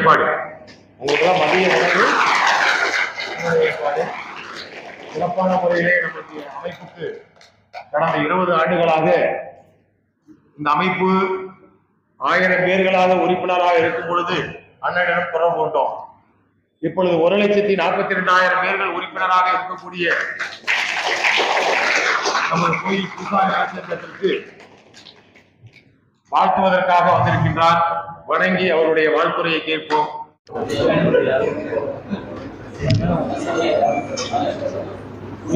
ஏற்பாடு. உங்களுக்கெல்லாம் மதிய உணவு ஏற்பாடு. சிறப்பான முறையிலே நம்முடைய அமைப்புக்கு கடந்த இருபது ஆண்டுகளாக இந்த அமைப்பு ஆயிரம் பேர்களாக உறுப்பினராக இருக்கும் பொழுது அண்ணனிடம் குரல் கொண்டோம் இப்பொழுது ஒரு லட்சத்தி நாற்பத்தி ரெண்டாயிரம் பேர்கள் உறுப்பினராக இருக்கக்கூடிய நமது கோயில் பூசாரி நலச்சங்கத்திற்கு வாழ்த்துவதற்காக வந்திருக்கின்றார். வணங்கி அவருடைய வாழ்த்துறையை கேட்போம்.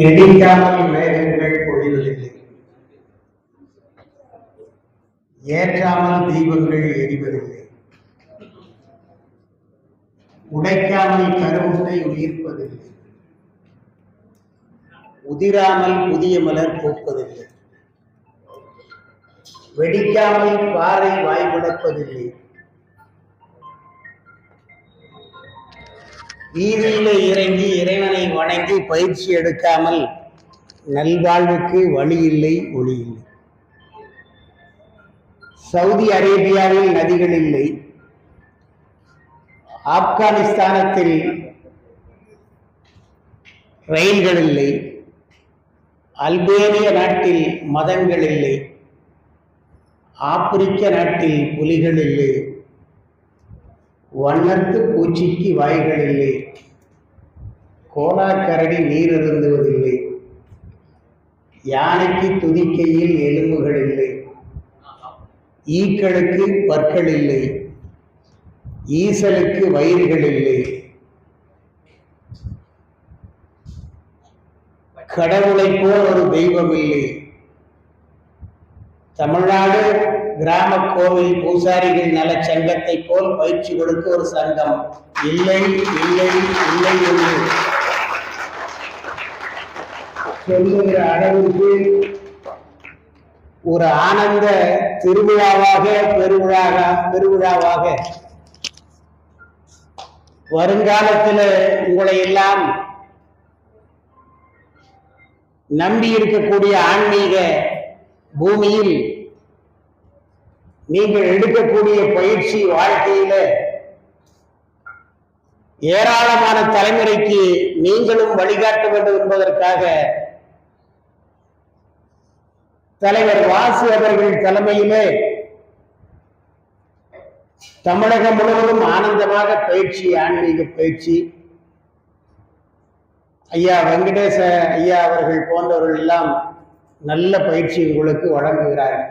எடிக்காமல் மேகங்கள் பொழிவதில்லை. ஏற்றாமல் தீபங்கள் எரிவதில்லை. உடைக்காமல் கருவுட்டை உயிர்ப்பதில்லை. உதிராமல் புதிய மலர் பூப்பதில்லை. வெடிக்காமல் பாறை வாய்விடப்பதில்லை. வீதியில இறங்கி இறைவனை வணங்கி பயிற்சி எடுக்காமல் நல்வாழ்வுக்கு வழி இல்லை ஒளி இல்லை சவுதி அரேபியாவில் நதிகள் இல்லை. ஆப்கானிஸ்தானத்தில் ரயில்கள் இல்லை. அல்பேனிய நாட்டில் மதங்கள் இல்லை. ஆப்பிரிக்க நாட்டில் புலிகள் இல்லை. வண்ணத்து பூச்சிக்கு வாய்கள் இல்லை. கோலாக்கரடி நீர் அருந்துவதில்லை யானைக்கு துதிக்கையில் எலும்புகள் இல்லை. ஈக்களுக்கு பற்கள் இல்லை. ஈசலுக்கு வயிறுகள் இல்லை. கடவுளை போல் ஒரு தெய்வம் இல்லை. தமிழ்நாடு கிராம கோவில் பூசாரிகள் நல சங்கத்தை போல் பயிற்சி கொடுக்க ஒரு சங்கம். இல்லை இல்லை இல்லை என்று. சொல்லுகிற அளவுக்கு ஒரு ஆனந்த திருவிழாவாக பெருவிழாக பெருவிழாவாக. வருங்காலத்தில் உங்களை எல்லாம் நம்பி இருக்கக்கூடிய ஆன்மீக பூமியில் நீங்கள் எடுக்கக்கூடிய பயிற்சி வாழ்க்கையில ஏராளமான தலைமுறைக்கு நீங்களும் வழிகாட்ட வேண்டும் என்பதற்காக தலைவர் வாசு அவர்கள் தலைமையிலே தமிழகம் முழுவதும் ஆனந்தமாக பயிற்சி ஆன்மீக பயிற்சி. ஐயா வெங்கடேச ஐயா அவர்கள் போன்றவர்கள் எல்லாம் நல்ல பயிற்சி உங்களுக்கு வழங்குகிறார்கள்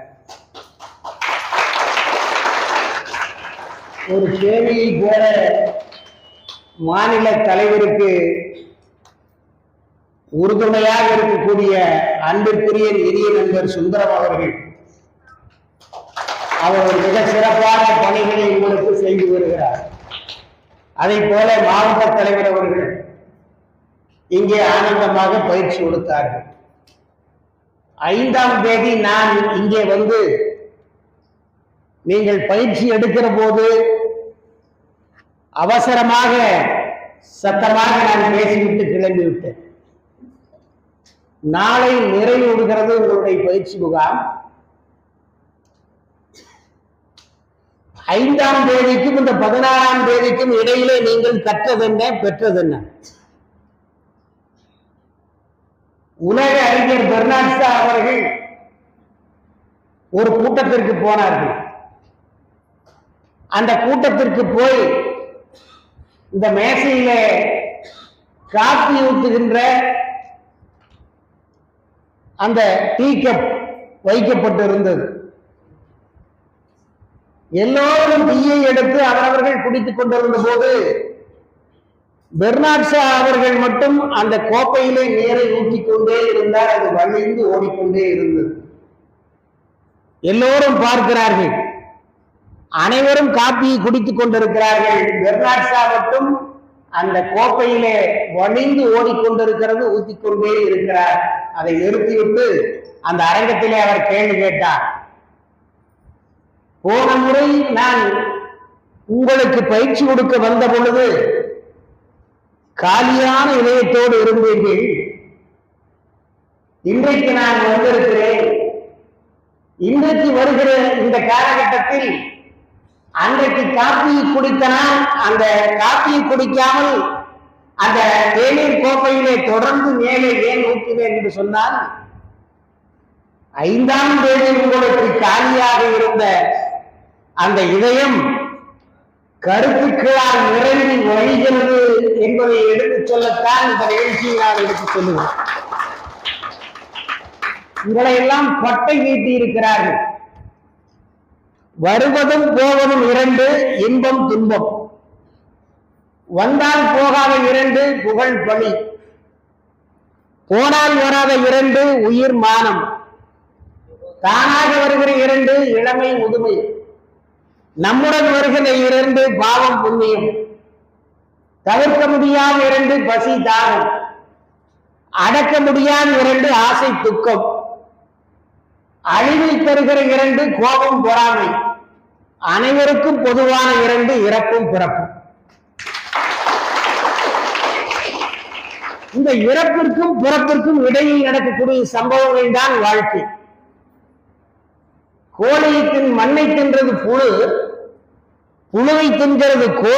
ஒரு கேள்வியை போல மாநில தலைவருக்கு உறுதுணையாக இருக்கக்கூடிய அன்பிற்குரிய இனிய நண்பர் சுந்தரம் அவர்கள் அவர் மிக சிறப்பான பணிகளை உங்களுக்கு செய்து வருகிறார். அதை போல மாவட்ட தலைவர் அவர்கள் இங்கே ஆனந்தமாக பயிற்சி கொடுத்தார்கள். ஐந்தாம் தேதி நான் இங்கே வந்து நீங்கள் பயிற்சி எடுக்கிற போது அவசரமாக சத்தமாக நான் பேசிவிட்டு கிளம்பிவிட்டேன் நாளை நிறைவு உங்களுடைய பயிற்சி முகாம். ஐந்தாம் தேதிக்கும் இந்த பதினாறாம் தேதிக்கும் இடையிலே நீங்கள் கற்றதென்ன பெற்றதென்ன? உலக அறிஞர் பெர்னாட்சா அவர்கள் ஒரு கூட்டத்திற்கு போனார்கள். அந்த கூட்டத்திற்கு போய் இந்த மேசையில காப்பி ஊற்றுகின்ற அந்த டீ கப் வைக்கப்பட்டிருந்தது. எல்லோரும் டீயை எடுத்து அவரவர்கள் குடித்துக் கொண்டிருந்த போது பெர்னாட்ஷா அவர்கள் மட்டும் அந்த கோப்பையிலே நீரை ஊற்றிக் கொண்டே இருந்தார் அது வழிந்து ஓடிக்கொண்டே இருந்தது. எல்லோரும் பார்க்கிறார்கள். அனைவரும் காப்பியை குடித்துக் கொண்டிருக்கிறார்கள். பெர்னாட்ஷா மட்டும் அந்த கோப்பையிலே வழிந்து ஓடிக்கொண்டிருக்கிறது ஊத்திக்கொண்டே இருக்கிறார். அதை நிறுத்திவிட்டு அந்த அரங்கத்திலே அவர் கேள்வி கேட்டார். போன முறை நான் உங்களுக்கு பயிற்சி கொடுக்க வந்த பொழுது காலியான இதயத்தோடு இருந்தீர்கள். இன்றைக்கு நான் வந்திருக்கிறேன். இன்றைக்கு வருகிற இந்த காலகட்டத்தில் அன்றைக்கு காப்பியை குடித்தனால் அந்த காப்பியை குடிக்காமல் அந்த தேநீர் கோப்பையிலே தொடர்ந்து மேலே ஏன் ஊற்றினேன் என்று சொன்னால் ஐந்தாம் தேதி உங்களுக்கு காலியாக இருந்த அந்த இதயம் கருத்துக்களால் நிரம்பி வழிகிறது. என்பதை எடுத்துச் சொல்லத்தான் இந்த நிகழ்ச்சியை நான் எடுத்துச் சொல்லுவேன். உங்களை பட்டை வீட்டி இருக்கிறார்கள் வருவதும் போவதும் இரண்டு இன்பம் துன்பம். வந்தால் போகாத இரண்டு புகழ் பலி. போனால் வராத இரண்டு உயிர் மானம். தானாக வருகிற இரண்டு இளமை முதுமை. நம்முடன் வருகிற இரண்டு பாவம் புண்ணியம். தவிர்க்க முடியாத இரண்டு பசி தாகம். அடக்க முடியாத இரண்டு ஆசை துக்கம். அழிவை தருகிற இரண்டு கோபம் பொறாமை. அனைவருக்கும் பொதுவான இரண்டு இறப்பும் பிறப்பும். இந்த இறப்பிற்கும் பிறப்பிற்கும் இடையில் நடக்கக்கூடிய சம்பவங்கள் தான் வாழ்க்கை. கோழியை தின் மண்ணை தின்றது புழு புழுவை தின்கிறது கோழி.